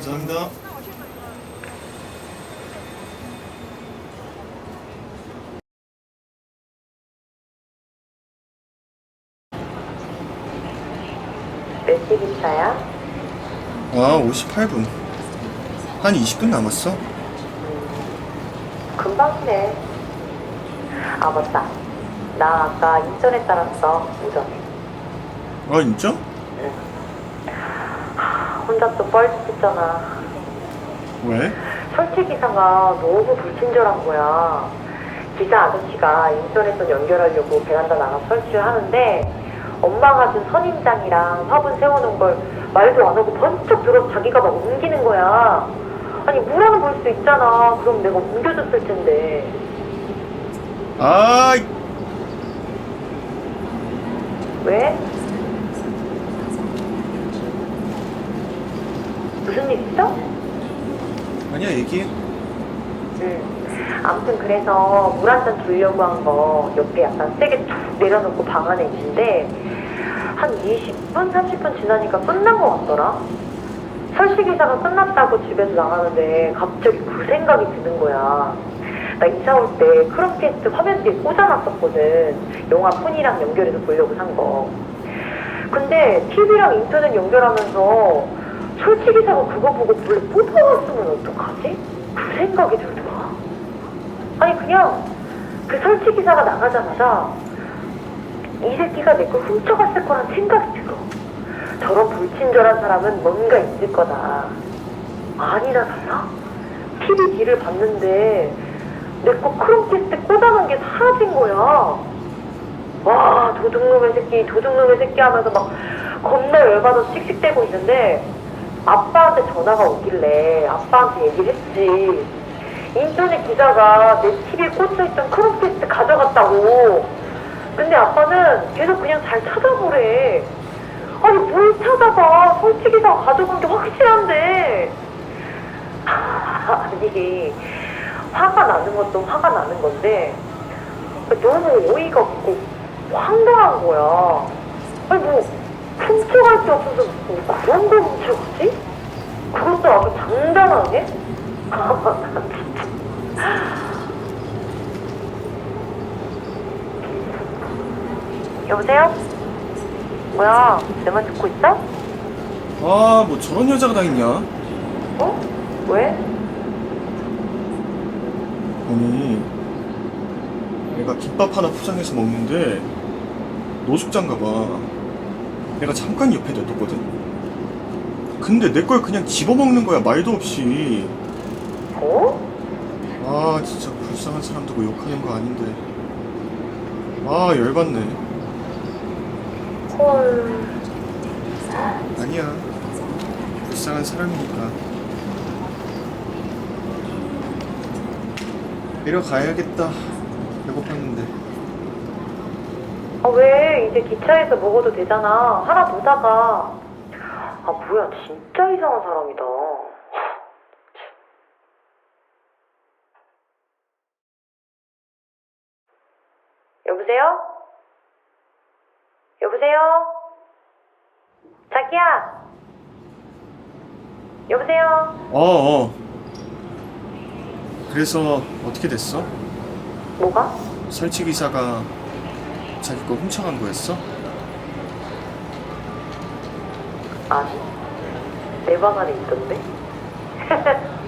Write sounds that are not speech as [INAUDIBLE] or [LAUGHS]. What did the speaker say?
감사합니다. 몇 시기차야? 아, 58분. 한 20분 남았어. 금방이네. 아, 맞다. 나 아까 인터넷 따랐어, 오전에. 아, 진짜? 혼자 또 뻘짓했잖아. 왜? 설치 기사가 너무 불친절한 거야. 기사 아저씨가 인터넷선 연결하려고 베란다 나가 설치를 하는데 엄마가 준 선인장이랑 화분 세워놓은 걸 말도 안 하고 번쩍 들어서 자기가 막 옮기는 거야. 아니 물안은 볼수 있잖아. 그럼 내가 옮겨줬을 텐데. 아, 왜? 무슨 일 있어? 아니야, 얘기해. 응. 아무튼 그래서 물 한 잔 주려고 한 거 옆에 약간 세게 툭 내려놓고 방 안에 있는데 한 20분, 30분 지나니까 끝난 것 같더라. 설치기사가 끝났다고 집에서 나가는데 갑자기 그 생각이 드는 거야. 나 이사 올 때 크롬캐스트 화면 뒤에 꽂아놨었거든. 영화 폰이랑 연결해서 보려고 산 거. 근데 TV랑 인터넷 연결하면서 설치기사가 그거 보고 몰래 뽑아왔으면 어떡하지? 그 생각이 들더라. 아니 그냥 그 설치 기사가 나가자마자 이 새끼가 내걸 훔쳐갔을 거란 생각이 들어. 저런 불친절한 사람은 뭔가 있을 거다. 아니나 달라? TV 뒤를 봤는데 내 거 크롬캐스트 꽂아놓은 게 사라진 거야. 와 도둑놈의 새끼 도둑놈의 새끼 하면서 막 겁나 열받아서 씩씩대고 있는데 아빠한테 전화가 오길래 아빠한테 얘기를 했지. 인터넷 기자가 내 TV에 꽂혀있던 크롬캐스트 가져갔다고. 근데 아빠는 계속 그냥 잘 찾아보래. 아니 뭘 찾아봐. 설치 기사가 가져간 게 확실한데. 아니 화가 나는 것도 화가 나는 건데 너무 어이가 없고 황당한 거야. 아니 뭐 훔쳐갈 게 없어서 뭐 그런 걸 훔쳐가지? 그것도 아주 장단하게? [LAUGHS] 여보세요? 뭐야, 내 말 듣고 있어? 아, 뭐 저런 여자가 다 있냐? 어? 왜? 아니, 내가 김밥 하나 포장해서 먹는데 노숙자인가 봐. 내가 잠깐 옆에 냅뒀거든? 근데 내 걸 그냥 집어먹는 거야, 말도 없이. 어? 아, 진짜 불쌍한 사람 두고 욕하는 거 아닌데. 아, 열받네. 헐. 아니야. 불쌍한 사람이니까. 내려가야겠다. 배고팠는데. 아, 왜? 이제 기차에서 먹어도 되잖아. 하나 더 사가. 아, 뭐야. 진짜 이상한 사람이다. 여보세요? 여보세요? 자기야! 여보세요? 어, 어. 그래서 어떻게 됐어? 뭐가? 설치 기사가 자기 거 훔쳐간 거였어? 아니, 내 방 안에 있던데? [LAUGHS]